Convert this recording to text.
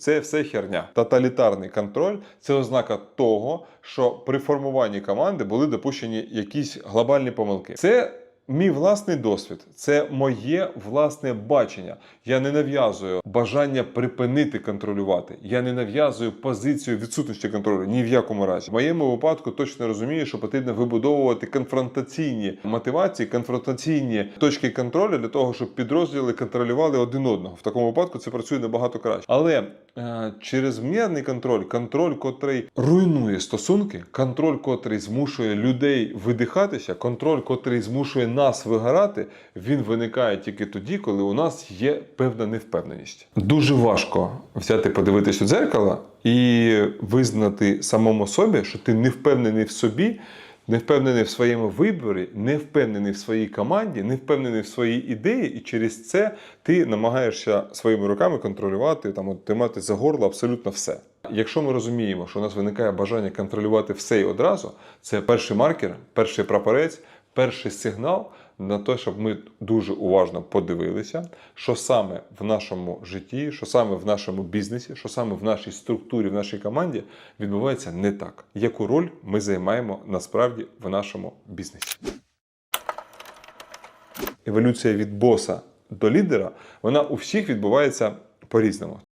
це все херня. Тоталітарний контроль це ознака того, що при формуванні команди були допущені якісь глобальні помилки. Це Мій власний досвід, це моє власне бачення. Я не нав'язую бажання припинити контролювати. Я не нав'язую позицію відсутності контролю ні в якому разі. В моєму випадку точно розумію, що потрібно вибудовувати конфронтаційні мотивації, конфронтаційні точки контролю для того, щоб підрозділи контролювали один одного. В такому випадку це працює набагато краще. Але е, чрезмірний контроль, контроль, котрий руйнує стосунки, контроль, котрий змушує людей видихатися, контроль, котрий змушує нас вигорати, він виникає тільки тоді, коли у нас є певна невпевненість. Дуже важко взяти, подивитись у дзеркало і визнати самому собі, що ти не впевнений в собі. Не впевнений в своєму виборі, не впевнений в своїй команді, не впевнений в своїй ідеї, і через це ти намагаєшся своїми руками контролювати, там, от, тримати за горло абсолютно все. Якщо ми розуміємо, що у нас виникає бажання контролювати все і одразу, це перший маркер, перший прапорець, перший сигнал на те, щоб ми дуже уважно подивилися, що саме в нашому житті, що саме в нашому бізнесі, що саме в нашій структурі, в нашій команді відбувається не так. Яку роль ми займаємо насправді в нашому бізнесі? Еволюція від боса до лідера, вона у всіх відбувається по-різному.